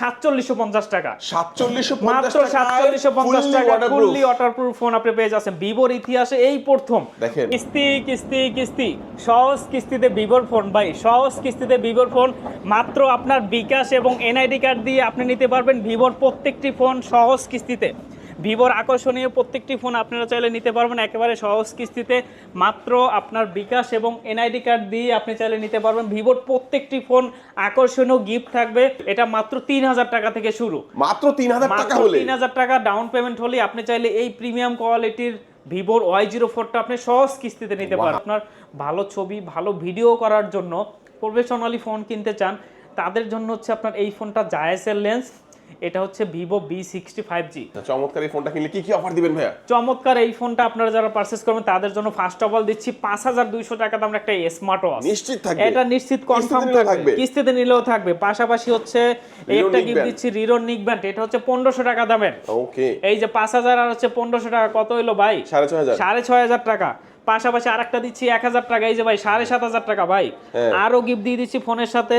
সাতচল্লিশশো পঞ্চাশ টাকা। সাতচল্লিশশো মাত্র সাতচল্লিশশো পঞ্চাশ টাকা ফুললি ওয়াটারপ্রুফ ফোন আপনি পেয়ে যাচ্ছেন। ভিভোর ইতিহাসে এই প্রথম। দেখেন। কিস্তি কিস্তি কিস্তি। সহজ কিস্তিতে ভিভোর ফোন ভাই। সহজ কিস্তিতে ভিভোর ফোন মাত্র আপনার বিকাশ এবং এনআইডি কার্ড দিয়ে আপনি নিতে পারবেন ভিভোর প্রত্যেকটি ফোন সহজ কিস্তিতে। ভিভোর আকর্ষণীয় প্রত্যেকটি ফোন আপনারা চাইলে নিতে পারবেন। একেবারে সহজ কিস্তিতে মাত্র আপনার বিকাশ এবং এনআইডি কার্ড দিয়ে আপনি চাইলে নিতে পারবেন। ভিভোর প্রত্যেকটি ফোন আকর্ষণীয় গিফট থাকবে। এটা মাত্র তিন হাজার টাকা থেকে শুরু। মাত্র তিন হাজার টাকা হলে? তিন হাজার টাকা ডাউন পেমেন্ট হলে আপনি চাইলে এই প্রিমিয়াম কোয়ালিটির ভিভোর ওয়াই জিরো ফোরটা আপনি সহজ কিস্তিতে নিতে পারেন আপনার ভালো ছবি ভালো ভিডিও করার জন্য প্রফেশনালি ফোন কিনতে চান তাদের জন্য হচ্ছে আপনার এই ফোনটা জায়েসের লেন্স। এটা হচ্ছে Vivo B sixty five G চমৎকার এই ফোনটা কিনলে কি কি অফার দিবেন ভাইয়া? চমৎকার এই ফোনটা আপনারা যারা পারচেস করবেন তাদের জন্য ফার্স্ট অফ অল দিচ্ছি পাঁচ হাজার দুইশো টাকা দামের একটা স্মার্ট ওয়াচ নিশ্চিত থাকবে। এটা নিশ্চিত কনফার্ম থাকবে। কিস্তিতে নিলেও থাকবে। পাশাপাশি হচ্ছে একটা গিফট দিচ্ছি রিরোর নিক ব্যান্ড এটা হচ্ছে পনেরোশো টাকা দামের। ওকে এই যে পাঁচ হাজার আর হচ্ছে পনেরোশো টাকা কত হইল ভাই? সাড়ে ছয় হাজার। সাড়ে ছয় হাজার টাকা। পাশাপাশি আরেকটা দিচ্ছি এক হাজার টাকা। এই যে ভাই সাড়ে সাত হাজার টাকা ভাই। হ্যাঁ। আরও গিফট দিয়ে দিচ্ছি ফোনের সাথে.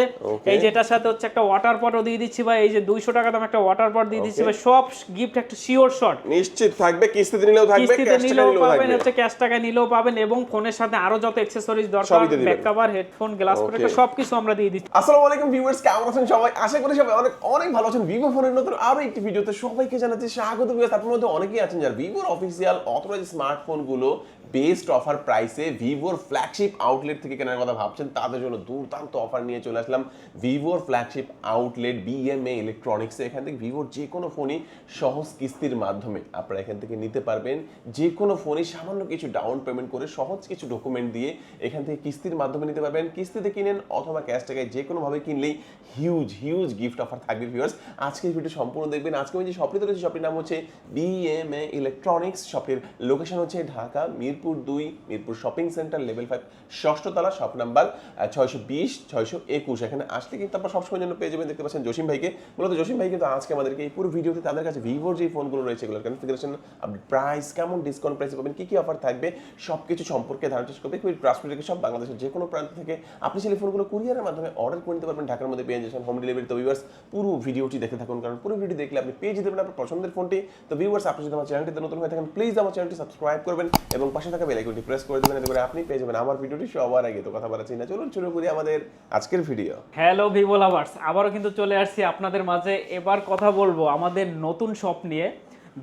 এই যেটার সাথে হচ্ছে একটা ওয়াটার পটও দিয়ে দিচ্ছি ভাই। এই যে দুইশো টাকা দাম একটা ওয়াটার পট দিয়ে দিচ্ছি ভাই। সব গিফট একটা শিওর শট নিশ্চিত থাকবে কিস্তিতে নিলেও থাকবে কিস্তিতে নিলেও পাবেন হচ্ছে ক্যাশ টাকা নিলেও পাবেন এবং ফোনের সাথে আরও যত অ্যাক্সেসরিজ দরকার। Back cover headphone glass. Protector সবকিছু আমরা দিয়ে দিচ্ছি। আসসালামু আলাইকুম ভিউয়ার্স কেমন আছেন সবাই? আশা করি সবাই অনেক অনেক ভালো আছেন। ভিভো ফোনের নতুন আরও একটি ভিডিওতে সবাইকে জানাচ্ছি স্বাগত ভিউয়ার্স আপনার মধ্যে অনেকেই আছেন যারা ভিভোর অফিসিয়াল অথরাইজ স্মার্টফোনগুলো বেস্ট অফার প্রাইসে ভিভোর ফ্ল্যাগশিপ আউটলেট থেকে কেনার কথা ভাবছেন, তাদের জন্য দুর্দান্ত অফার নিয়ে চলে আসলাম ভিভোর ফ্ল্যাগশিপ আউটলেট বিএমএ ইলেকট্রনিক্সে এখান থেকে ভিভোর যে কোনো ফোনই সহজ কিস্তির মাধ্যমে আপনারা এখান থেকে নিতে পারবেন। যে কোনো ফোনই সামান্য কিছু ডাউন পেমেন্ট করে সহজ কিছু ডকুমেন্ট দিয়ে এখান থেকে কিস্তির মাধ্যমে নিতে পারবেন। কিস্তিতে কিনেন অথবা ক্যাশ টাকায় যে কোনোভাবে কিনলেই হিউজ হিউজ গিফট অফার থাকবে ভিউয়ার্স আজকের ভিডিও সম্পূর্ণ দেখবেন। আজকে আমি যে শপটি রয়েছে শপটির নাম হচ্ছে বিএমএ ইলেকট্রনিক্স শপটির লোকেশন হচ্ছে ঢাকা মিরপুর দুই, Mirpur shopping centre, level five ষষ্ঠতলা shop number ছয়শো বিশ, ছয়শো একুশ। এখানে আসলে কিন্তু আপনার সবসময় জন্য পেয়ে যাবেন, দেখতে পাচ্ছেন জসিম ভাইকে। মূলত জসিম ভাই কিন্তু আজকে আমাদেরকে এই পুরো ভিডিওতে তাদের কাছে ভিভোর যে ফোনগুলো রয়েছে, এগুলোর কনফিগারেশন আপনি প্রাইস কেমন ডিসকাউন্ট প্রাইসে পাবেন, কি কি অফার থাকবে সব কিছু সম্পর্কে ধারণা চেষ্টা করবে কুইক ট্রান্সফার থেকে সব বাংলাদেশের যে কোনো প্রান্ত থেকে আপনি সেই ফোনগুলো কুরিয়ারের মাধ্যমে অর্ডার করে নিতে পারবেন। ঢাকার মধ্যে পেয়ে যাচ্ছেন হোম ডেলিভারি তো ভিউয়ার্স পুরো ভিডিওটি দেখে থাকুন, কারণ পুরো ভিডিও দেখলে আপনি পেয়ে যেতে পারেন আপনার পছন্দের ফোনটি তো ভিউয়ার্স আপনি যদি আমার চ্যানেলটিতে নতুন হয়ে থাকেন প্লিজ আমার চ্যানেলটি সাবস্ক্রাইব করবেন এবং পাশে থাকা বেল আইকনটি প্রেস করে দেবেন এতে করে আপনি পেয়ে যাবেন আমার ভিডিওটি সবার আগে। তো কথা বলা চাই না চলুন শুরু করি আমাদের আজকের ভিডিও হ্যালো ভিভো লাভার্স আবারও কিন্তু চলে আসছি আপনাদের মাঝে। এবার কথা বলব আমাদের নতুন শপ নিয়ে।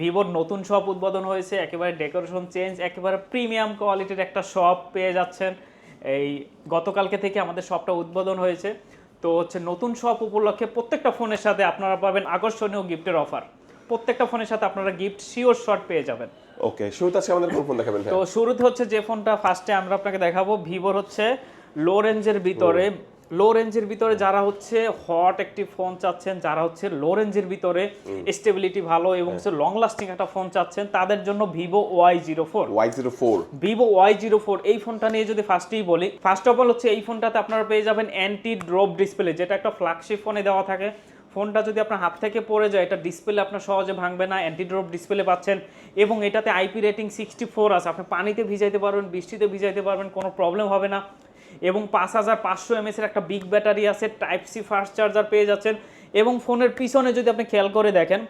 ভিভোর নতুন শপ উদ্বোধন হয়েছে। একেবারে ডেকোরেশন চেঞ্জ একেবারে প্রিমিয়াম কোয়ালিটির একটা শপ পেয়ে যাচ্ছেন। এই গতকালকে থেকে আমাদের শপটা উদ্বোধন হয়েছে। তো হচ্ছে নতুন শপ উপলক্ষে প্রত্যেকটা ফোনের সাথে আপনারা পাবেন আকর্ষণীয় গিফটের অফার প্রত্যেকটা ফোনের সাথে আপনারা গিফট শিওর শট পেয়ে যাবেন। ওকে শুরুতে আজকে আমাদের কোন ফোন দেখাবেন তো শুরুতে হচ্ছে যে ফোনটা ফার্স্টে আমরা আপনাকে দেখাবো। ভিভোর হচ্ছে লো রেঞ্জের ভিতরে। লো রেঞ্জের ভিতরে যারা হচ্ছে হট একটি ফোন চাচ্ছেন যারা হচ্ছে লো রেঞ্জের ভিতরে স্টেবিলিটি ভালো এবং হচ্ছে লং লাস্টিং একটা ফোন চাচ্ছেন তাদের জন্য Vivo Y zero four Y zero four Vivo Y zero four এই ফোনটা নিয়ে যদি ফার্স্টেই বলি ফার্স্ট অফ অল হচ্ছে এই ফোনটাতে আপনারা পেয়ে যাবেন অ্যান্টি ড্রপ ডিসপ্লে যেটা একটা ফ্ল্যাগশিপ ফোনে দেওয়া থাকে। ফোনটা যদি আপনার হাত থেকে পড়ে যায়, এটা ডিসপ্লে আপনার সহজে ভাঙবে না অ্যান্টিড্রপ ডিসপ্লে পাচ্ছেন। এবং এটাতে আইপি রেটিং সিক্সটি ফোর আছে। আপনি পানিতে ভিজাইতে পারবেন, বৃষ্টিতে ভিজাইতে পারবেন, কোনো প্রবলেম হবে না। এবং পাঁচ হাজার পাঁচশো এমএসের একটা বিগ ব্যাটারি আছে টাইপ সি ফাস্ট চার্জার পেয়ে যাচ্ছেন। এবং ফোনের পিছনে যদি আপনি খেয়াল করে দেখেন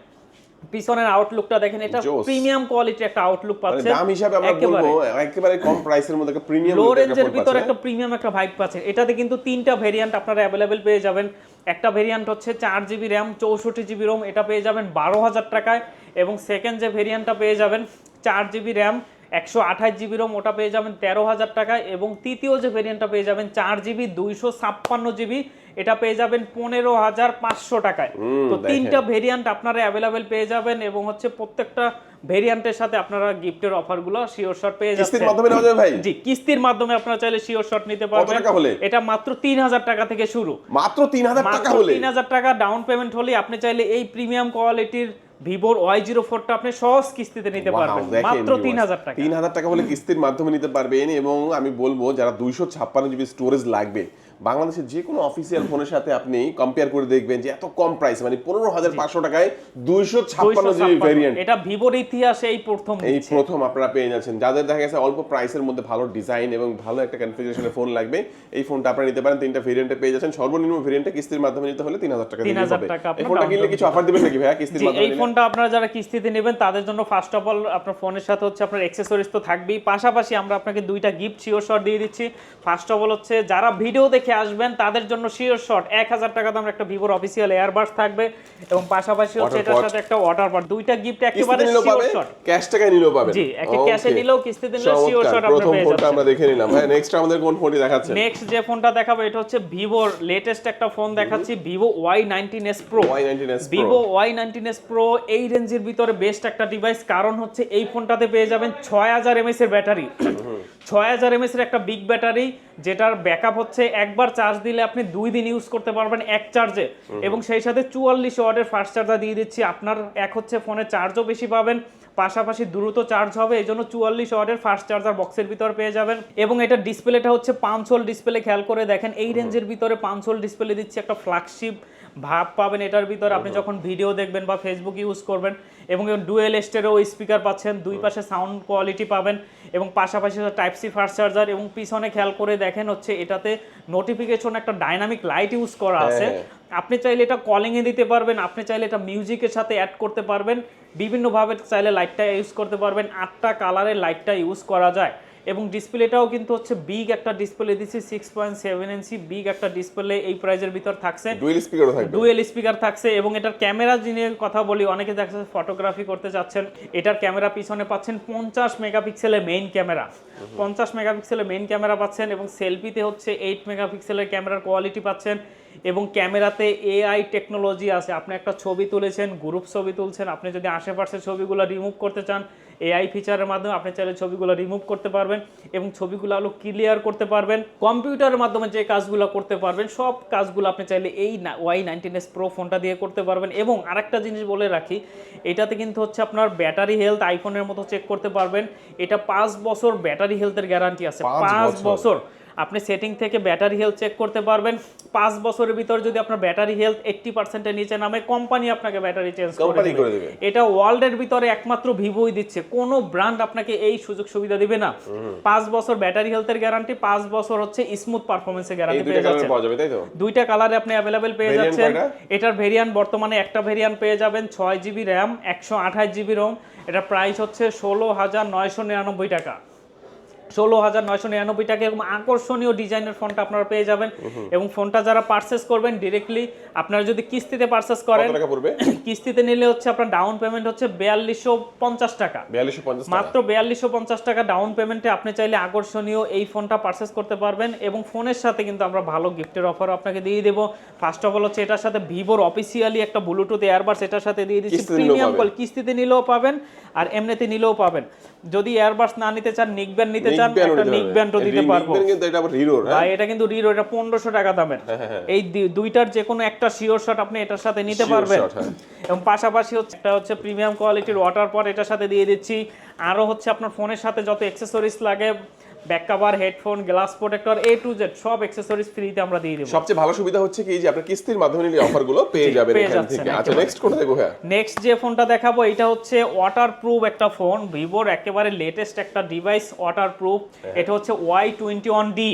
পিছনের আউটলুকটা দেখেন এটা প্রিমিয়াম কোয়ালিটির একটা আউটলুক মানে পাচ্ছেন দাম হিসাবে আমরা বলব একেবারে কম প্রাইসের মধ্যে একটা প্রিমিয়াম লো রেঞ্জের ভিতরে একটা প্রিমিয়াম একটা ভাইব পাচ্ছেন এটাতে কিন্তু তিনটা ভেরিয়েন্ট আপনারা অ্যাভেলেবেল পেয়ে যাবেন। একটা ভেরিয়েন্ট হচ্ছে চার জিবি র্যাম চৌষট্টি জিবি রোম এটা পেয়ে যাবেন বারো হাজার টাকায়। এবং সেকেন্ড যে ভেরিয়েন্টটা পেয়ে যাবেন চার জিবি র্যাম একশো আঠাশ জিবি রোম ওটা পেয়ে যাবেন তেরো হাজার টাকায়। এবং তৃতীয় যে ভেরিয়েন্টটা পেয়ে যাবেন চার জিবি দুইশো ছাপ্পান্ন জিবি এটা পেয়ে যাবেন পনেরো হাজার পাঁচশো টাকায়। তো তিনটা ভেরিয়েন্ট আপনারা অ্যাভেলেবেল পেয়ে যাবেন এবং হচ্ছে প্রত্যেকটা ভেরিয়েন্টের সাথে আপনারা গিফটের অফারগুলো শিওর শট পেয়ে কিস্তির যাচ্ছেন। মাধ্যমে নেওয়া যাবে ভাই? জি কিস্তির মাধ্যমে আপনারা চাইলে শিওর শট নিতে পারবেন। টাকা হলে? এটা মাত্র তিন হাজার টাকা থেকে শুরু। মাত্র তিন হাজার টাকা হলে? তিন হাজার টাকা ডাউন পেমেন্ট হলে আপনি চাইলে এই প্রিমিয়াম কোয়ালিটির ভিভোর ওয়াই জিরো ফোরটা আপনি সহজ কিস্তিতে নিতে পারবেন। মাত্র তিন হাজার টাকা। তিন হাজার টাকা হলে কিস্তির মাধ্যমে নিতে পারবেন এবং আমি বলব যারা দুইশো ছাপ্পান্ন জিবি স্টোরেজ লাগবে বাংলাদেশের যে কোনো অফিসিয়াল ফোনের সাথে আপনি কম্পেয়ার করে দেখবেন যে এত কম প্রাইস মানে পনেরো হাজার পাঁচশো টাকায় দুইশো ছাপ্পান্ন জিবি 256 ভেরিয়েন্ট এটা ভিভোর ইতিহাসে এই প্রথম এই প্রথম আপনারা পেয়ে যাচ্ছেন। যাদের দেখা গেছে অল্প প্রাইসের মধ্যে ভালো ডিজাইন এবং ভালো একটা কনফিগারেশনের ফোন লাগবে এই ফোনটা আপনারা নিতে পারেন। তিনটা ভেরিয়েন্টে পেয়ে যাচ্ছেন। সর্বনিম্ন ভেরিয়েন্টে কিস্তির মাধ্যমে নিতে হলে তিন হাজার টাকা দিতে 3000 হবে। টাকা এই ফোনটা কিনলে কিছু অফার দিবেন নাকি ভাইয়া কিস্তির মাধ্যমে এই ফোনটা আপনারা যারা কিস্তিতে নেবেন তাদের জন্য ফার্স্ট অফ অল আপনার ফোনের সাথে হচ্ছে আপনার অ্যাক্সেসরিজ তো থাকবেই। পাশাপাশি আমরা আপনাকে দুইটা গিফট শিওর শট দিয়ে দিচ্ছি। ফার্স্ট অফ অল হচ্ছে যারা ভিডিও দেখে আসবেন। তাদের জন্য শিওর শট এক হাজার টাকা দাম একটা ভিভোর অফিসিয়াল এয়ারবাস থাকবে এবং পাশাপাশি হচ্ছে এটার সাথে একটা ওয়াটার পট দুইটা গিফট একেবারে শিওর শট ক্যাশ টাকায় নিলেও পাবে জি, একে এ নিলেও কিস্তিতে নিলেও sure shot আপনি প্রথম পেয়ে যাচ্ছেন। আমরা দেখে নিলাম। ভাই নেক্সট আমাদের কোন ফোনটি দেখাচ্ছেন নেক্সট যে ফোনটা দেখাবো এটা হচ্ছে ভিভোর লেটেস্ট একটা ফোন দেখাচ্ছি Vivo Y nineteen S pro Y19s Pro। Vivo Y nineteen S pro এই রেঞ্জের ভিতরে বেস্ট একটা ডিভাইস কারণ হচ্ছে এই ফোনটাতে পেয়ে যাবেন ছয় হাজার এমএস এর ব্যাটারি ছয় হাজার এমএস এর একটা বিগ ব্যাটারি যেটার ব্যাকআপ হচ্ছে একবার চার্জ দিলে আপনি দুই দিন ইউজ করতে পারবেন এক চার্জে এবং সেই সাথে চুয়াল্লিশ ওয়াটের ফাস্ট চার্জার দিয়ে দিচ্ছি। আপনার এক হচ্ছে ফোনে চার্জও বেশি পাবেন। পাশাপাশি দ্রুত চার্জ হবে এই জন্য চুয়াল্লিশ ওয়াটের ফাস্ট চার্জার বক্সের ভিতর পেয়ে যাবেন। এবং এটা ডিসপ্লেটা হচ্ছে পাঁচশোল ডিসপ্লে খেয়াল করে দেখেন এই রেঞ্জের ভিতরে পাঁচশোল ডিসপ্লে দিচ্ছে একটা ফ্ল্যাগশিপ ভাব পাবেন এটার ভিতর। আপনি যখন ভিডিও দেখবেন বা ফেসবুক ইউজ করবেন এবং ডুয়েল স্টেরও স্পিকার পাচ্ছেন দুই পাশে সাউন্ড কোয়ালিটি পাবেন এবং পাশাপাশি টাইপ সি ফাস্ট চার্জার এবং পিছনে খেয়াল করে দেখেন হচ্ছে এটাতে নোটিফিকেশন একটা ডাইনামিক লাইট ইউজ করা আছে। হ্যাঁ। আপনি চাইলে এটা কলিং এ দিতে পারবেন আপনি চাইলে এটা মিউজিকের সাথে অ্যাড করতে পারবেন বিভিন্নভাবে চাইলে লাইটটা ইউজ করতে পারবেন আটটা কালারের লাইটটা ইউজ করা যায়। এবং ডিসপ্লেটাও কিন্তু হচ্ছে বিগ একটা ডিসপ্লে দিচ্ছি six point seven inch big একটা ডিসপ্লে এই প্রাইজের ভিতর থাকছে। ডুয়েল স্পিকারও থাকবে। ডুয়েল স্পিকার থাকছে এবং এটার ক্যামেরা যিনি কথা বলি অনেকে দেখা ফটোগ্রাফি করতে চাচ্ছেন এটার ক্যামেরা পিছনে পাচ্ছেন পঞ্চাশ মেগাপিক্সেলের মেইন ক্যামেরা পঞ্চাশ মেগাপিক্সেলের মেইন ক্যামেরা পাচ্ছেন এবং সেলফিতে হচ্ছে এইট মেগাপিক্সেলের ক্যামেরার কোয়ালিটি পাচ্ছেন। এবং ক্যামেরাতে এআই টেকনোলজি আছে। আপনি একটা ছবি তুলেছেন গ্রুপ ছবি তুলছেন আপনি যদি আশেপাশের ছবিগুলো রিমুভ করতে চান এআই ফিচারের মাধ্যমে আপনি চাইলে ছবিগুলো রিমুভ করতে পারবেন এবং ছবিগুলো আলো ক্লিয়ার করতে পারবেন। কম্পিউটারের মাধ্যমে যে কাজগুলো করতে পারবেন সব কাজগুলো আপনি চাইলে এই ওয়াই নাইনটিন এস প্রো ফোনটা দিয়ে করতে পারবেন। এবং আরেকটা জিনিস বলে রাখি এটাতে কিন্তু হচ্ছে আপনার ব্যাটারি হেলথ আইফোনের মতো চেক করতে পারবেন। এটা পাঁচ বছর ব্যাটারি হেলথের গ্যারান্টি আছে। পাঁচ পাঁচ বছর। আপনি সেটিং থেকে ব্যাটারি হেলথ চেক করতে পারবেন। পাঁচ বছরের ভিতর যদি আপনার ব্যাটারি হেলথ এইট্টি পার্সেন্টের নিচে নামে কোম্পানি আপনাকে ব্যাটারি চেঞ্জ করে দেবে। এটা ওয়ার্ল্ডের ভিতরে একমাত্র ভিভোই দিচ্ছে। কোনো ব্র্যান্ড আপনাকে এই সুযোগ সুবিধা দিবে না। পাঁচ বছর ব্যাটারি হেলথের গ্যারান্টি পাঁচ বছর হচ্ছে স্মুথ পারফরমেন্সের গ্যারান্টি দুইটা পেয়ে যাচ্ছেন। তো? দুইটা কালারে আপনি অ্যাভেলেবেল পেয়ে যাচ্ছেন। এটার ভেরিয়ান্ট বর্তমানে একটা ভেরিয়ান্ট পেয়ে যাবেন ছয় জিবি র্যাম একশো আঠাশ জিবি রোম এটা প্রাইস হচ্ছে ষোলো হাজার নয়শো নিরানব্বই টাকা। ষোলো হাজার নয়শো নিরানব্বই টাকা আকর্ষণীয় ডিজাইনের ফোনটা আপনারা পেয়ে যাবেন। এবং ফোনটা যারা পারচেস করবেন ডিরেক্টলি আপনারা যদি কিস্তিতে পারচেস করেন কিস্তিতে নিলে হচ্ছে আপনার ডাউন পেমেন্ট হচ্ছে বিয়াল্লিশশো পঞ্চাশ টাকা। মাত্র বিয়াল্লিশশো পঞ্চাশ টাকা ডাউন পেমেন্টে আপনি চাইলে আকর্ষণীয় এই ফোনটা পারচেস করতে পারবেন এবং ফোনের সাথে কিন্তু আমরা ভালো গিফটের অফার আপনাকে দিয়ে দেবো। ফার্স্ট অফ অল হচ্ছে এটার সাথে ভিভোর অফিসিয়ালি একটা ব্লুটুথ এয়ারবাডস এটার সাথে দিয়ে দিচ্ছি। প্রিমিয়াম কল কিস্তিতে নিলেও পাবেন আর এমনিতে নিলেও পাবেন। যদি এয়ারবাডস না নিতে চান নিক ব্যান্ড নিতে চান একটা নিক ব্যান্ডও দিতে পারব। কিন্তু এটা আবার হিরোর হ্যাঁ? ভাই এটা কিন্তু রিরো এটা পনেরোশো টাকা দামের। এই দুইটার যে কোনো একটা শিওর শট আপনি এটার সাথে নিতে পারবেন। হ্যাঁ। এবং পাশাপাশি হচ্ছে একটা হচ্ছে প্রিমিয়াম কোয়ালিটির ওয়াটার পট এটার সাথে দিয়ে দিচ্ছি। আরও হচ্ছে আপনার ফোনের সাথে যত এক্সেসরিজ লাগে back cover headphone glass protector A to Z সব অ্যাক্সেসরিজ ফ্রিতে আমরা দিয়ে দেবো। সবচেয়ে ভালো সুবিধা হচ্ছে কি যে আপনি কিস্তির মাধ্যমে নিলে অফারগুলো পেয়ে যাবেন এখান থেকে। আচ্ছা নেক্সট কোনটা দেখব হ্যাঁ নেক্সট যে ফোনটা দেখাবো এটা হচ্ছে ওয়াটার প্রুফ একটা ফোন। ভিভোর একেবারে লেটেস্ট একটা ডিভাইস ওয়াটার প্রুফ এটা হচ্ছে ওয়াই টোয়েন্টি ওয়ান ডি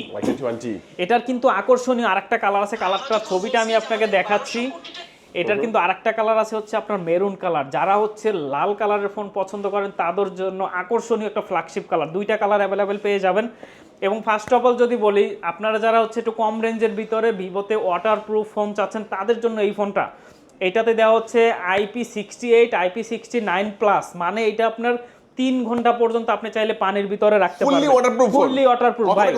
এটার কিন্তু আকর্ষণীয় আরেকটা কালার আছে কালারটার ছবিটা আমি আপনাকে দেখাচ্ছি। এটার কিন্তু আরেকটা কালার আছে হচ্ছে আপনার মেরুন কালার। যারা হচ্ছে লাল কালারের ফোন পছন্দ করেন তাদের জন্য আকর্ষণীয় একটা ফ্ল্যাগশিপ কালার। দুইটা কালার অ্যাভেলেবেল পেয়ে যাবেন। এবং ফার্স্ট অফ অল যদি বলি আপনারা যারা হচ্ছে একটু কম রেঞ্জের ভিতরে ভিভোতে ওয়াটার প্রুফ ফোন চাচ্ছেন তাদের জন্য এই ফোনটা এটাতে দেওয়া হচ্ছে IP sixty eight IP sixty nine plus মানে এটা আপনার তিন ঘণ্টা পর্যন্ত আপনি চাইলে পানির ভিতরে রাখতে ফুললি পারবেন। ওয়াটারপ্রুফ ফুললি ওয়াটারপ্রুফ ভাই।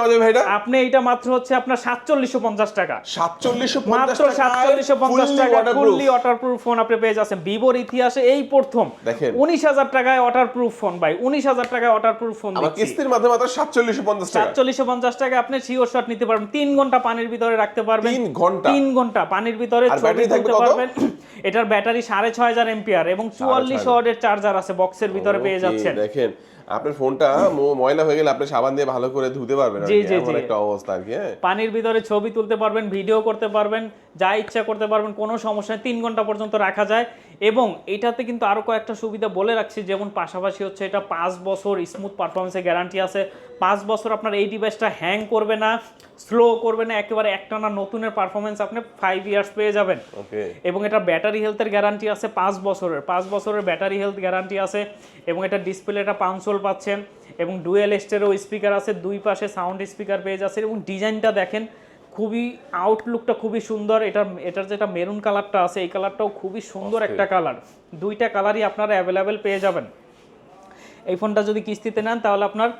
যাবে ভাই এটা আপনি এটা মাত্র হচ্ছে আপনার সাতচল্লিশশো পঞ্চাশ টাকা। সাতচল্লিশশো মাত্র সাতচল্লিশশো পঞ্চাশ টাকা ফুললি ওয়াটারপ্রুফ ফোন আপনি পেয়ে যাচ্ছেন। ভিভোর ইতিহাসে এই প্রথম। দেখেন। উনিশ হাজার টাকায় ওয়াটারপ্রুফ ফোন ভাই। উনিশ হাজার টাকায় ওয়াটারপ্রুফ ফোন আমার কিস্তির মাধ্যমে মাত্র সাতচল্লিশশো পঞ্চাশ টাকা। সাতচল্লিশশো পঞ্চাশ টাকা আপনি শিওর শট নিতে পারবেন। তিন ঘণ্টা পানির ভিতরে রাখতে পারবেন। তিন ঘণ্টা? তিন ঘণ্টা পানির ভিতরে ছবি তুলতে পারবেন। এটার ব্যাটারি সাড়ে ছয় হাজার এম্পিয়ার এবং চুয়াল্লিশ ওয়াটের চার্জার আছে বক্সের ভিতরে। পেয়ে যাচ্ছেন। দেখেন আপনার ফোনটা ময়লা হয়ে গেলে আপনি সাবান দিয়ে ভালো করে ধুতে পারবেন জি, জি, এমন জি। একটা অবস্থা আর কি হ্যাঁ। পানির ভিতরে ছবি তুলতে পারবেন ভিডিও করতে পারবেন যা ইচ্ছা করতে পারবেন কোনো সমস্যা তিন ঘণ্টা পর্যন্ত রাখা যায়। এবং এটাতে কিন্তু আরও কয়েকটা সুবিধা বলে রাখছি যেমন পাশাপাশি হচ্ছে এটা পাঁচ বছর স্মুথ পারফরমেন্সের গ্যারান্টি আছে। পাঁচ বছর আপনার এই ডিভাইসটা হ্যাং করবে না স্লো করবে না একেবারে একটানা নতুনের পারফরমেন্স আপনি ফাইভ ইয়ার্স পেয়ে যাবেন। ওকে এবং এটা ব্যাটারি হেলথের গ্যারান্টি আছে পাঁচ বছরের পাঁচ বছরের ব্যাটারি হেলথ গ্যারান্টি আছে এবং এটা ডিসপ্লেটা পাঁচশোল পাচ্ছেন। এবং ডুয়েল স্টেরও স্পিকার আছে দুই পাশে সাউন্ড স্পিকার পেয়ে যাচ্ছে এবং ডিজাইনটা দেখেন খুবই আউটলুকটা খুবই সুন্দর। এটার এটার যেটা মেরুন কালারটা আছে এই কালারটাও খুবই সুন্দর একটা কালার দুইটা কালারই আপনারা অ্যাভেলেবেল পেয়ে যাবেন। এই ফোনটা যদি কিস্তিতে নেন তাহলে আপনার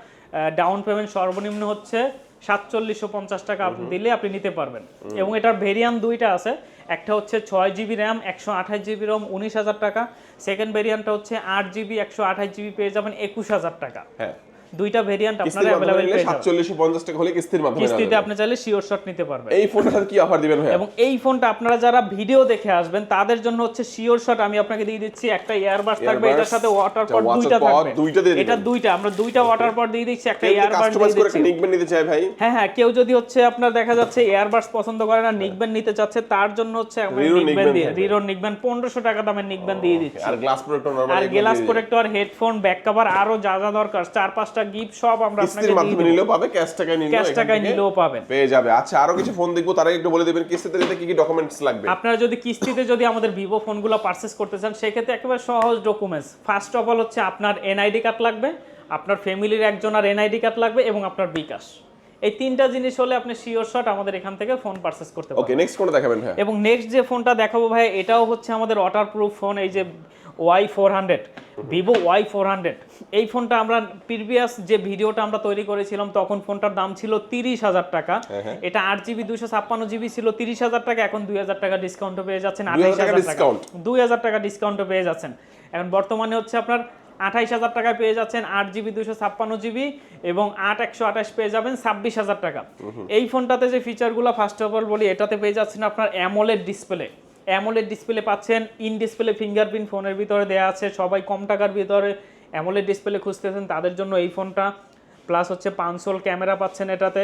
ডাউন পেমেন্ট সর্বনিম্ন হচ্ছে সাতচল্লিশশো পঞ্চাশ টাকা আপনি দিলে আপনি নিতে পারবেন। এবং এটার ভেরিয়াম দুইটা আছে। একটা হচ্ছে ছয় জিবি র্যাম একশো আঠাশ জিবি রম উনিশ হাজার টাকা। সেকেন্ড ভেরিয়ান্টটা হচ্ছে আট জিবি একশো আঠাশ জিবি পেয়ে যাবেন একুশ হাজার টাকা। হ্যাঁ। দুইটা ভেরিয়ান্ট আপনারা নিলে পেয়ে যাবেন। সাতচল্লিশশো পঞ্চাশ টাকা হলে কিস্তির মাধ্যমে কিস্তিতে আপনি চাইলে শিওর শট নিতে পারবেন। এই ফোনটার সাথে কি অফার দিবেন ভাইয়া? এবং এই ফোনটা আপনারা যারা ভিডিও দেখে আসবেন তাদের জন্য হচ্ছে শিওর শট আমি আপনাকে দিয়ে দিচ্ছি। একটা ইয়ারবাস থাকবে এটার সাথে ওয়াটার আচ্ছা, পট দুইটা থাকবে। দুইটা দিয়ে এটা দুইটা আমরা দুইটা ওয়াটার পট দিয়ে দিচ্ছি একটা ইয়ারবাস কাস্টমাইজ দিয়ে করে দিচ্ছি। নিকবেন নিতে চায় ভাই? হ্যাঁ হ্যাঁ কেউ যদি হচ্ছে আপনার দেখা যাচ্ছে এয়ারবাস পছন্দ করে না নিকবেন নিতে চাচ্ছে তার জন্য হচ্ছে আমরা নিকবেন দিয়ে। রিরো নিকবেন পনেরোশো টাকা দামের নিকবেন দিয়ে দিচ্ছি। আর গ্লাস প্রোটেক্টর নরমাল আর glass protector headphone back cover আরও যা যা দরকার চার পাঁচটা গিফট সব আমরা কিস্তির মাধ্যমে নিলেও পাবে ক্যাশ টাকায় নিলেও ক্যাশ টাকায় নিলেও পাবেন। পেয়ে যাবে। আচ্ছা আরও কিছু ফোন দেখব তারা একটু বলে দেবেন কিস্তিতে নিতে কি কি ডকুমেন্টস লাগবে? আপনারা যদি কিস্তিতে যদি আমাদের ভিভো ফোনগুলো পারচেস করতে চান সেক্ষেত্রে একেবারে সহজ ডকুমেন্টস ফার্স্ট অফ অল হচ্ছে আপনার এনআইডি কার্ড লাগবে আপনার ফ্যামিলির একজন একজনের এনআইডি কার্ড লাগবে এবং আপনার বিকাশ। এই তিনটা জিনিস হলে আপনি শিওর শট আমাদের এখান থেকে ফোন পারচেস করতে পারবেন। ওকে নেক্সট কোনটা দেখাবেন ভাই এবং নেক্সট যে ফোনটা দেখাবো ভাই এটাও হচ্ছে আমাদের ওয়াটার প্রুফ ফোন এই যে Y four hundred Vivo Y four hundred এই ফোনটা আমরা প্রিভিয়াস যে ভিডিওটা আমরা তৈরি করেছিলাম তখন ফোনটার দাম ছিল তিরিশ হাজার টাকা। হ্যাঁ, এটা আট জিবি দুশো ছাপ্পান্ন জিবি ছিল তিরিশ হাজার টাকা এখন দুই হাজার টাকা ডিসকাউন্টও পেয়ে যাচ্ছেন আঠাইশ হাজার টাকা। দুই হাজার টাকা ডিসকাউন্টও পেয়ে যাচ্ছেন। এখন বর্তমানে হচ্ছে আপনার আঠাইশ হাজার টাকায় পেয়ে যাচ্ছেন আট জিবি দুশো ছাপ্পান্ন জিবি এবং আট একশো আঠাশ পেয়ে যাবেন ছাব্বিশ হাজার টাকা। এই ফোনটাতে যে ফিচারগুলো ফার্স্ট অফ অল বলি এটাতে পেয়ে যাচ্ছেন আপনার অ্যামোলেড ডিসপ্লে অ্যামোলেড ডিসপ্লে পাচ্ছেন, ইন ডিসপ্লে ফিঙ্গারপ্রিন্ট ফোনের ভিতরে দেওয়া আছে, সবাই কম টাকার ভিতরে অ্যামোলেড ডিসপ্লে খুঁজতেছেন তাদের জন্য এই ফোনটা। প্লাস হচ্ছে পাঁচশোল ক্যামেরা পাচ্ছেন এটাতে।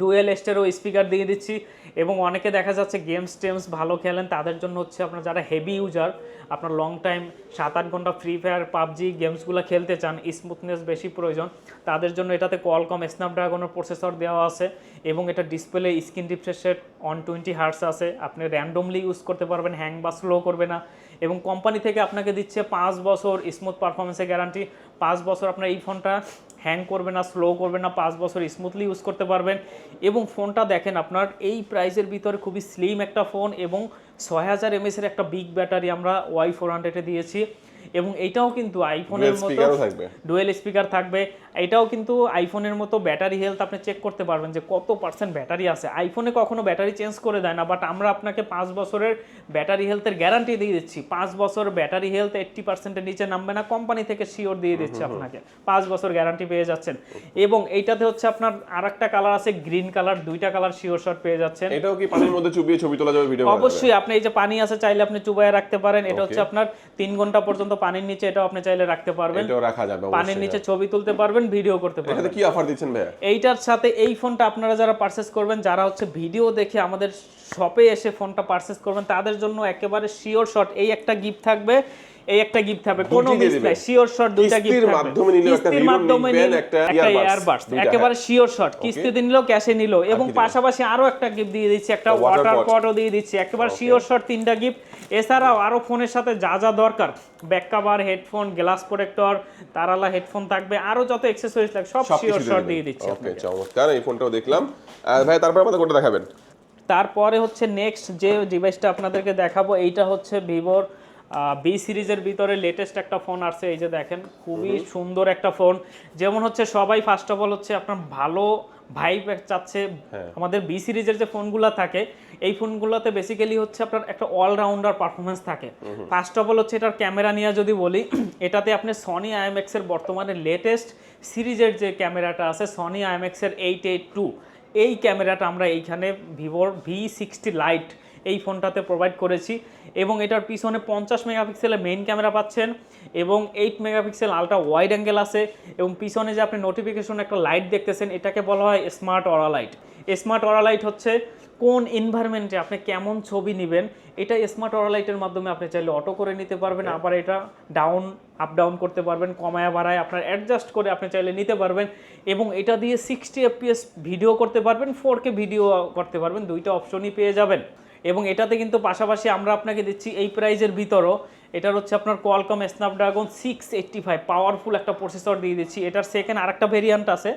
ডুয়েল স্টেরও স্পিকার দিয়ে দিচ্ছি এবং অনেকে দেখা যাচ্ছে গেমস টেমস ভালো খেলেন, তাদের জন্য হচ্ছে আপনার যারা হেভি ইউজার, আপনার লং টাইম সাত আট ঘণ্টা ফ্রি ফায়ার পাবজি গেমসগুলো খেলতে চান স্মুথনেস বেশি প্রয়োজন, তাদের জন্য এটাতে কলকম স্ন্যাপড্রাগনের প্রসেসর দেওয়া আছে এবং এটা ডিসপ্লে স্ক্রিন রিফ্রেশের অন টোয়েন্টি হার্স আছে। আপনি র্যান্ডমলি ইউজ করতে পারবেন হ্যাং বা স্লো করবে না এবং কোম্পানি থেকে আপনাকে দিচ্ছে পাঁচ বছর স্মুথ পারফরমেন্সের গ্যারান্টি পাঁচ বছর আপনার এই ফোনটা হ্যাং করবে না, স্লো করবে না, পাঁচ বছর স্মুথলি ইউজ করতে পারবেন। এবং ফোনটা দেখেন আপনার, এই প্রাইসের ভিতরে খুবই স্লিম একটা ফোন এবং ছয় হাজার এমএসের একটা বিগ ব্যাটারি আমরা ওয়াই ফোর হান্ড্রেডে দিয়েছি। এবং এইটাও কিন্তু আইফোনের মতো। ডুয়েল স্পিকার থাকবে। এটাও কিন্তু আইফোনের মতো ব্যাটারি হেলথ আপনি চেক করতে পারবেন যে কত পার্সেন্ট ব্যাটারি আছে। আইফোনে কখনো ব্যাটারি চেঞ্জ করে দেয় না বাট আমরা আপনাকে পাঁচ বছরের ব্যাটারি হেলথের গ্যারান্টি দিয়ে দিচ্ছি। পাঁচ বছর ব্যাটারি হেলথ এইট্টি পার্সেন্টের নিচে নামবে না কোম্পানি থেকে শিওর দিয়ে দিচ্ছে আপনাকে। পাঁচ বছর গ্যারান্টি পেয়ে যাচ্ছেন। এবং এইটাতে হচ্ছে আপনার আর একটা কালার আছে গ্রিন কালার দুইটা কালার শিওর শট পেয়ে যাচ্ছেন। এটাও কি পানির মধ্যে চুবিয়ে ছবি তোলা যাবে ভিডিও অবশ্যই আপনি এই যে পানি আছে চাইলে আপনি চুবাইয়ে রাখতে পারেন। এটা হচ্ছে আপনার তিন ঘণ্টা পর্যন্ত পানির নিচে এটাও আপনি চাইলে রাখতে পারবেন। এটাও রাখা যাবে পানির নিচে ছবি তুলতে পারবেন ভিডিও করতে পারবেন। এটাতে কি অফার দিচ্ছেন ভাই এইটার সাথে এই ফোনটা আপনারা যারা পারচেজ করবেন যারা হচ্ছে ভিডিও দেখে আমাদের শপে এসে ফোনটা পারচেজ করবেন তাদের জন্য একেবারে শিওর শট এই একটা গিফট থাকবে। এই একটা গিফট থাকবে। কোনো মিস। নাই শিওর শট দুইটা গিফট থাকবে। মাধ্যমে নিলেও একটা কিস্তির মাধ্যমে নিলে একটা দুইটা, একেবারে শিওর শট কিস্তিতে নিলেও ক্যাশে নিলো। এবং পাশাপাশি আরও একটা গিফট দিয়ে দিচ্ছি একটা ওয়াটার পটও দিয়ে দিচ্ছি। একেবারে শিওর শট তিনটা গিফট এছাড়াও আরও ফোনের সাথে যা যা দরকার। Back cover headphone glass protector তারালা headphone থাকবে। আরও যত অ্যাক্সেসরিজ লাগে সব সব শিওর শট দিয়ে দিচ্ছি ওকে চমৎকার। এই ফোনটাও দেখলাম। ভাই তারপর আমাদের কোনটা দেখাবেন? তারপরে হচ্ছে নেক্সট যে ডিভাইসটা আপনাদেরকে দেখাবো এইটা হচ্ছে ভিভোর বি সিরিজের ভিতরে লেটেস্ট একটা ফোন আসছে এই যে দেখেন খুবই সুন্দর একটা ফোন যেমন হচ্ছে সবাই ফার্স্ট অফ অল হচ্ছে আপনার ভালো ভাইব চাচ্ছে হ্যাঁ। আমাদের বি সিরিজের যে ফোনগুলো থাকে এই ফোনগুলোতে বেসিক্যালি হচ্ছে আপনার একটা অলরাউন্ডার পারফরমেন্স থাকে। ফার্স্ট অফ অল হচ্ছে এটার ক্যামেরা নিয়ে যদি বলি এটাতে আপনি সনি আইএমএক্স এর বর্তমানে লেটেস্ট সিরিজের যে ক্যামেরাটা আছে সনি আইএমএক্স এর এইট এইট টু এই ক্যামেরাটা আমরা এইখানে ভিভোর ভি সিক্সটি লাইট এই ফোনটাতে প্রোভাইড করেছি এবং এটার পিছনে পঞ্চাশ মেগাপিক্সেলের মেইন ক্যামেরা পাচ্ছেন এবং eight megapixel ultra wide angle আছে এবং পিছনে যে আপনি নোটিফিকেশন একটা লাইট দেখতেছেন, এটাকে বলা হয় smart aura light smart aura light হচ্ছে কোন এনভায়রনমেন্টে আপনি কেমন ছবি নেবেন, এটা স্মার্ট অরা লাইটের মাধ্যমে আপনি চাইলে অটো করে নিতে পারবেন, আবার এটা ডাউন আপ ডাউন করতে পারবেন, কমায়া বাড়ায় আপনার অ্যাডজাস্ট করে আপনি চাইলে নিতে পারবেন এবং এটা দিয়ে সিক্সটি এফপিএস ভিডিও করতে পারবেন ফোর ভিডিও করতে পারবেন, দুইটা অপশনই পেয়ে যাবেন। এবং এটাতে কিন্তু পাশাপাশি আমরা আপনাকে দিচ্ছি এই প্রাইজের ভিতরও। এটার হচ্ছে আপনার Qualcomm Snapdragon six eighty five powerful একটা প্রসেসর দিয়ে দিচ্ছি। এটার সেকেন্ড আরেকটা ভেরিয়ান্ট আছে।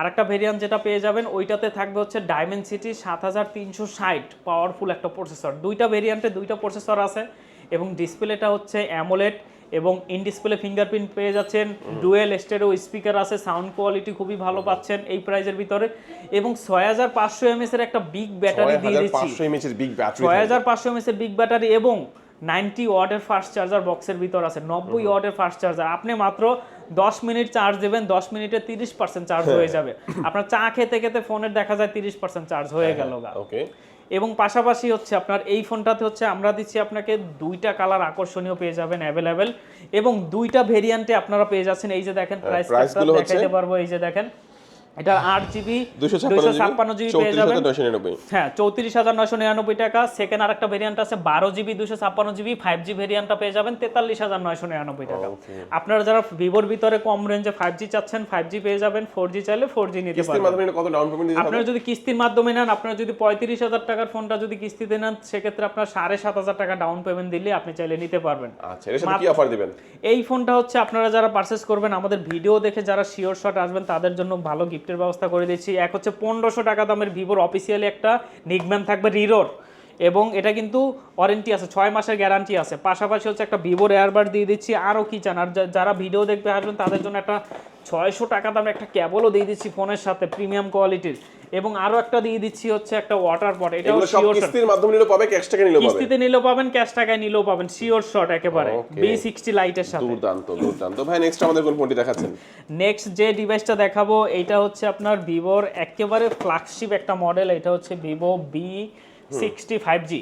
আরেকটা ভেরিয়ান্ট যেটা পেয়ে যাবেন, ওইটাতে থাকবে হচ্ছে ডায়মেনসিটি সাত হাজার তিনশো ষাট পাওয়ারফুল একটা প্রসেসর দুইটা ভেরিয়ান্টে দুইটা প্রসেসর আছে এবং ডিসপ্লেটা হচ্ছে অ্যামোলেট এবং ইন ডিসপ্লে ফিঙ্গারপ্রিন্ট পেয়ে যাচ্ছেন। ডুয়েল স্টেরো স্পিকার আছে সাউন্ড কোয়ালিটি খুবই ভালো পাচ্ছেন এই প্রাইজের ভিতরে। এবং ছয় হাজার পাঁচশো এমএস এর একটা বিগ ব্যাটারি দিয়ে দিচ্ছি। ছয় হাজার পাঁচশো এমএস এর বিগ ব্যাটারি এবং নাইনটি ওয়াটের ফাস্ট চার্জার বক্সের ভিতর আছে। নব্বই ওয়াটের ফাস্ট চার্জার আপনি মাত্র দশ মিনিট চার্জ দেবেন দশ মিনিটে তিরিশ পার্সেন্ট চার্জ হয়ে। যাবে। আপনার চা খেতে খেতে ফোনের দেখা যায় তিরিশ পার্সেন্ট চার্জ হয়ে গেল ওকে এবং পাশাপাশি হচ্ছে আপনার এই ফোনটাতে হচ্ছে আমরা দিচ্ছি আপনাকে দুইটা কালার আকর্ষণীয় পেয়ে যাবেন অ্যাভেলেবেল এবং দুইটা ভেরিয়েন্টে আপনারা পেয়ে যাচ্ছেন। এই যে দেখেন প্রাইসগুলো দেখাইতে পারব এই যে দেখেন। এটা আট জিবি দুশো ছাপ্পান্ন পেয়ে যাবেন। হ্যাঁ চৌত্রিশ হাজার নয়শো নিরানব্বই টাকা। সেকেন্ড আর একটা ভেরিয়েন্ট আছে বারো জিবি দুশো ছাপ্পান্ন জিবি ফাইভ জি ভেরিয়েন্টটা পেয়ে যাবেন তেতাল্লিশ হাজার নয়শো নিরানব্বই টাকা। আপনারা যারা ভিভোর ভিতরে কম রেঞ্জে ফাইভ জি চাচ্ছেন ফাইভ জি পেয়ে যাবেন ফোর জি চাইলে ফোর জি নিতে পারবেন। আপনারা যদি কিস্তির মাধ্যমে নেন আপনারা যদি পঁয়ত্রিশ হাজার টাকার ফোনটা যদি কিস্তিতে নেন সেক্ষেত্রে আপনার সাড়ে সাত হাজার টাকা ডাউন পেমেন্ট দিলে আপনি চাইলে নিতে পারবেন। আচ্ছা কি অফার দিবেন? এই ফোনটা হচ্ছে আপনারা যারা পারচেস করবেন আমাদের ভিডিও দেখে যারা শিওর শট আসবেন তাদের জন্য ভালো গিফটের ব্যবস্থা করে দিচ্ছি এক হচ্ছে পনেরোশো টাকা দামের ভিভোর অফিসিয়ালি একটা নিগম্যান থাকবে রিরোর। এবং এটা কিন্তু ওয়ারেন্টি আছে, ছয় মাসের গ্যারান্টি আছে। পাশাপাশি হচ্ছে একটা ভিভোর এয়ারবার দিয়ে দিচ্ছি। আরও কি চান? আর যারা ভিডিও দেখতে আসবেন, তাদের জন্য একটা ছয়শো টাকা দামে একটা ক্যাবলও দিয়ে দিচ্ছি ফোনের সাথে প্রিমিয়াম কোয়ালিটির এবং আরও একটা দিয়ে দিচ্ছি হচ্ছে একটা ওয়াটার পট এটাও শিওর কিস্তির মাধ্যমে নিলে পাবে ক্যাশ টাকা নিলেও পাবে। কিস্তিতে নিলেও পাবেন ক্যাশ টাকায় নিলেও পাবেন শিওর শট একেবারে। Okay. বি সিক্সটি লাইটের সাথে। দুর্দান্ত দুর্দান্ত। ভাই নেক্সট আমাদের কোন ফোনটি দেখাচ্ছেন। নেক্সট যে ডিভাইসটা দেখাবো এটা হচ্ছে আপনার ভিভোর একেবারে ফ্ল্যাগশিপ একটা মডেল এটা হচ্ছে Vivo V sixty five G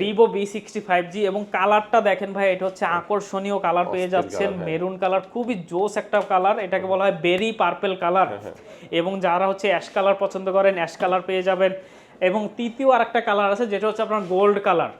Vivo V sixty five G এবং কালারটা দেখেন ভাই এটা হচ্ছে আকর্ষণীয় কালার পেয়ে যাচ্ছেন হ্যাঁ। মেরুন কালার খুবই জোস একটা কালার এটাকে বলা হয় বেরি পার্পেল কালার হ্যাঁ, এবং যারা হচ্ছে অ্যাশ কালার পছন্দ করেন অ্যাশ কালার পেয়ে যাবেন। এবং তৃতীয় আরেকটা কালার আছে যেটা হচ্ছে আপনার গোল্ড কালার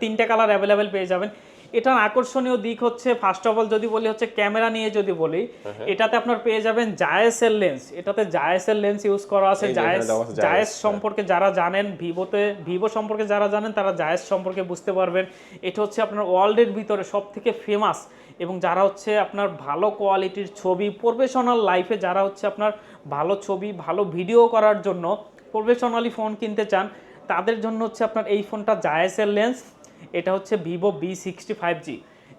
তিনটে কালার অ্যাভেলেবেল পেয়ে যাবেন। এটার আকর্ষণীয় দিক হচ্ছে ফার্স্ট অফ অল যদি বলি হচ্ছে ক্যামেরা নিয়ে যদি বলি হ্যাঁ, এটাতে আপনার পেয়ে যাবেন জায়েসের লেন্স এটাতে জায়েসের লেন্স ইউজ করা আছে। জায়েস জায়েস, হ্যাঁ। সম্পর্কে যারা জানেন ভিভোতে ভিভো সম্পর্কে যারা জানেন তারা জায়েস সম্পর্কে বুঝতে পারবেন। এটা হচ্ছে আপনার ওয়ার্ল্ডের ভিতরে সব থেকে ফেমাস এবং যারা হচ্ছে আপনার ভালো কোয়ালিটির ছবি প্রফেশনাল লাইফে যারা হচ্ছে আপনার ভালো ছবি ভালো ভিডিও করার জন্য প্রফেশনালি ফোন কিনতে চান তাদের জন্য হচ্ছে আপনার এই ফোনটা জায়েসের লেন্স এটা হচ্ছে Vivo V sixty five G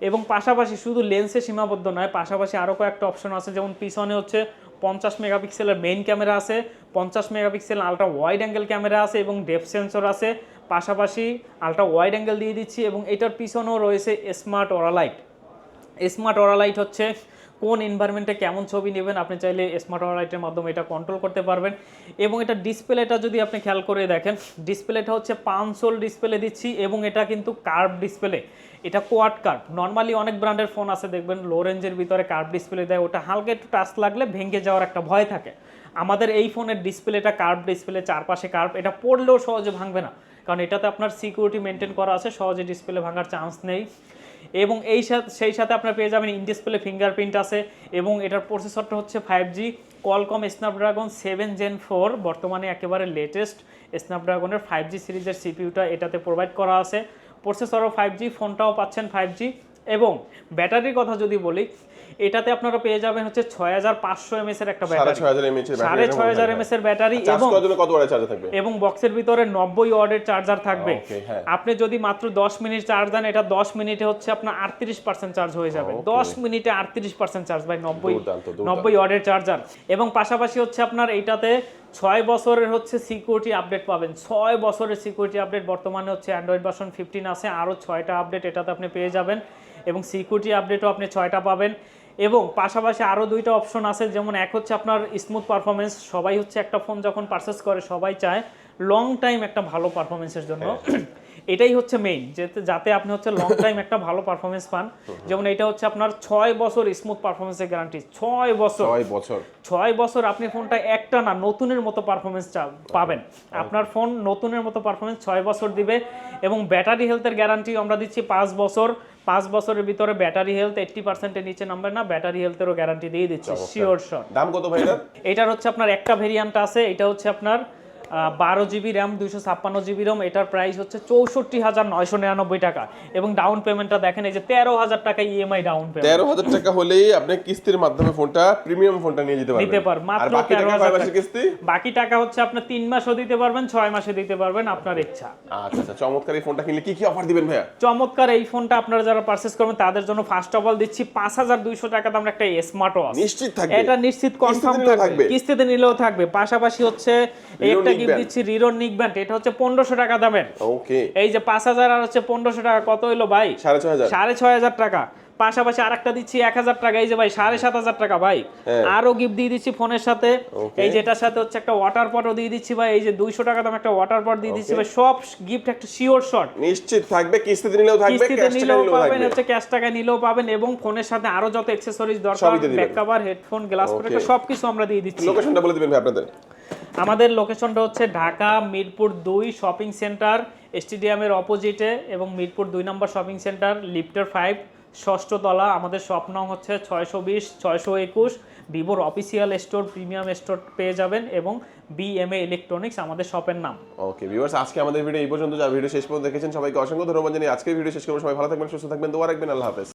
এবং পাশাপাশি শুধু লেন্সে সীমাবদ্ধ নয়, পাশাপাশি আরও কয়েকটা অপশন আছে, যেমন পিছনে হচ্ছে পঞ্চাশ মেগাপিক্সেলের মেইন ক্যামেরা আছে, পঞ্চাশ megapixel ultra wide angle camera আছে এবং ডেপ সেন্সর আছে। পাশাপাশি আলট্রা ওয়াইড অ্যাঙ্গেল দিয়ে দিচ্ছি এবং এটার পিছনেও রয়েছে স্মার্ট ওরালাইট স্মার্ট ওরালাইট হচ্ছে কোন এনভায়রনমেন্টে কেমন ছবি নেবেন, আপনি চাইলে স্মার্ট ওরালাইটের মাধ্যমে এটা কন্ট্রোল করতে পারবেন। এবং এটা ডিসপ্লেটা যদি আপনি খেয়াল করে দেখেন ডিসপ্লেটা হচ্ছে পাঁচশোল ডিসপ্লে দিচ্ছি এবং এটা কিন্তু কার্ভ ডিসপ্লে এটা কোয়াড কার্ভ নর্মালি অনেক ব্র্যান্ডের ফোন আছে, দেখবেন লো রেঞ্জের ভিতরে কার্ভ ডিসপ্লে দেয়, ওটা হালকা একটু টাচ লাগলে ভেঙে যাওয়ার একটা ভয় থাকে। আমাদের এই ফোনের ডিসপ্লেটা কার্ভ ডিসপ্লে চারপাশে কার্ভ এটা পড়লেও সহজে ভাঙবে না। কারণ এটাতে আপনার সিকিউরিটি মেনটেন করা আছে, সহজে ডিসপ্লে ভাঙার চান্স নেই। এবং এই সাথে, সেই সাথে আপনার পেয়ে যাবেন ইনডিসপ্লে ফিঙ্গারপ্রিন্ট আছে এবং এটার প্রসেসরটা হচ্ছে five G Qualcomm Snapdragon seven gen four বর্তমানে একেবারে লেটেস্ট স্ন্যাপড্রাগনের ফাইভ জি সিরিজের সিপিউটা এটাতে প্রোভাইড করা আছে। প্রসেসরও ফাইভ জি ফোনটাও পাচ্ছেন ফাইভ জি এবং ব্যাটারির কথা যদি বলি এটাতে আপনারা পেয়ে যাবেন হচ্ছে ছয় হাজার পাঁচশো এমএস এর একটা ব্যাটারি। ছয় হাজার এমএচ এর এমএস এর ব্যাটারি এবং কত ওয়াটের চার্জ থাকবে? এবং বক্সের ভিতরে নব্বই ওয়ার্ডের চার্জার থাকবে। হ্যাঁ। আপনি যদি মাত্র দশ মিনিট চার্জ দেন এটা দশ মিনিটে হচ্ছে আপনার আটত্রিশ পার্সেন্ট চার্জ হয়ে যাবে। Okay. দশ মিনিটে আটত্রিশ পার্সেন্ট চার্জ ভাই নব্বই দুর্দান্ত, দুর্দান্ত। নব্বই ওয়ার্ডের চার্জার এবং পাশাপাশি হচ্ছে আপনার এইটাতে ছয় বছরের হচ্ছে সিকিউরিটি আপডেট পাবেন। ছয় বছরের সিকিউরিটি আপডেট বর্তমানে হচ্ছে অ্যান্ড্রয়েড ভার্সন ফিফটিন আছে। আরও ছয়টা আপডেট এটাতে আপনি পেয়ে যাবেন। এবং সিকিউরিটি আপডেটও আপনি ছয়টা পাবেন। এবং পাশাপাশি আরও দুইটা অপশন আছে যেমন এক হচ্ছে আপনার স্মুথ পারফরমেন্স সবাই হচ্ছে একটা ফোন যখন পারচেস করে সবাই চায় লং টাইম একটা ভালো পারফরমেন্সের জন্য। এটাই হচ্ছে মেইন যাতে আপনি হচ্ছে লং টাইম একটা ভালো পারফরমেন্স পান। যেমন এটা হচ্ছে আপনার ছয় বছর স্মুথ পারফরমেন্সের গ্যারান্টি ছয় বছর। ছয় বছর। ছয় বছর আপনি ফোনটা একটা না নতুনের মতো পারফরমেন্স পাবেন। আপনার ফোন নতুনের মতো পারফরমেন্স ছয় বছর দিবে এবং ব্যাটারি হেলথের গ্যারান্টি আমরা দিচ্ছি পাঁচ বছর। পাঁচ বছরের ভিতরে ব্যাটারি হেলথ এইট্টি পার্সেন্টের নিচে নামবে না ব্যাটারি হেলথেরও গ্যারান্টি দিয়ে দিচ্ছে শিওর শট দাম কত ভাই এটার? এটার হচ্ছে আপনার একটা ভেরিয়ান্ট আছে এটা হচ্ছে আপনার বারো জিবি র্যাম দুইশো ছাপ্পান্ন জিবি রোম এটার প্রাইস হচ্ছে চৌষট্টি হাজার নয়শো নিরানব্বই টাকা। এবং ডাউন পেমেন্টটা দেখেন এই যে তেরো হাজার টাকা ইএমআই ডাউন পেমেন্ট তেরো হাজার টাকা হলেই আপনি কিস্তির মাধ্যমে ফোনটা প্রিমিয়াম ফোনটা নিয়ে যেতে পারবেন। নিতে পার মাত্র তেরো হাজার কিস্তি? বাকি টাকা হচ্ছে আপনার তিন মাসও দিতে পারবেন ছয় মাসে দিতে পারবেন আপনার ইচ্ছা। আচ্ছা আচ্ছা চমৎকার এই ফোনটা কিনলে কি কি অফার দিবেন ভাইয়া? চমৎকার এই ফোনটা আপনারা যারা পারচেস করবেন তাদের জন্য ফার্স্ট অফ অল দিচ্ছি পাঁচ হাজার দুইশো টাকা দাম একটা স্মার্ট ওয়াচ নিশ্চিত থাকবে। এটা নিশ্চিত কনফার্ম থাকবে। কিস্তিতে নিলেও থাকবে। পাশাপাশি হচ্ছে একটা Nick গিফট দিচ্ছি নিক ব্যান্ড এটা হচ্ছে টাকা দামের। ওকে এই যে পাঁচ হাজার আর হচ্ছে টাকা কত ভাই? টাকা। পাশাপাশি আরেকটা দিচ্ছি এক হাজার টাকা এই যে ভাই সাড়ে সাত হাজার টাকা ভাই। হ্যাঁ। আরও গিফট দিয়ে দিচ্ছি ফোনের সাথে। এই যেটার সাথে হচ্ছে একটা ওয়াটার পটও দিয়ে দিচ্ছি ভাই এই যে দুইশো টাকা দাম একটা ওয়াটার পট দিয়ে দিচ্ছি ভাই সব গিফট একটা শিওর শট নিশ্চিত থাকবে কিস্তিতে নিলেও থাকবে কিস্তিতে নিলেও পাবেন হচ্ছে ক্যাশ টাকা নিলেও পাবেন এবং ফোনের সাথে আরও যত অ্যাক্সেসরিজ দরকার। Back cover headphone glass. Protector সবকিছু আমরা দিয়ে দিচ্ছি। লোকেশনটা বলে দিবেন ভাই আপনাদের। আমাদের লোকেশনটা হচ্ছে ঢাকা মিরপুর দুই শপিং সেন্টার স্টেডিয়ামের অপোজিটে এবং মিরপুর দুই নম্বর শপিং সেন্টার লিফটার ফাইভ ষষ্ঠ তলা আমাদের শপ নং হচ্ছে ছয়শো বিশ, ছয়শো একুশ। ভিভোর অফিসিয়াল স্টোর প্রিমিয়াম স্টোর পেয়ে যাবেন এবং বিএমএ ইলেকট্রনিক্স আমাদের শপের নাম। ওকে ভিউয়ার্স আজকে আমাদের ভিডিও এই পর্যন্ত। যা ভিডিও শেষ পর্যন্ত দেখেছেন, সবাইকে অসংখ্য ধন্যবাদ জানিয়ে আজকের ভিডিও শেষ করব। সবাই ভালো থাকবেন, সুস্থ থাকবেন, দোয়া রাখবেন। আল্লাহ হাফেজ।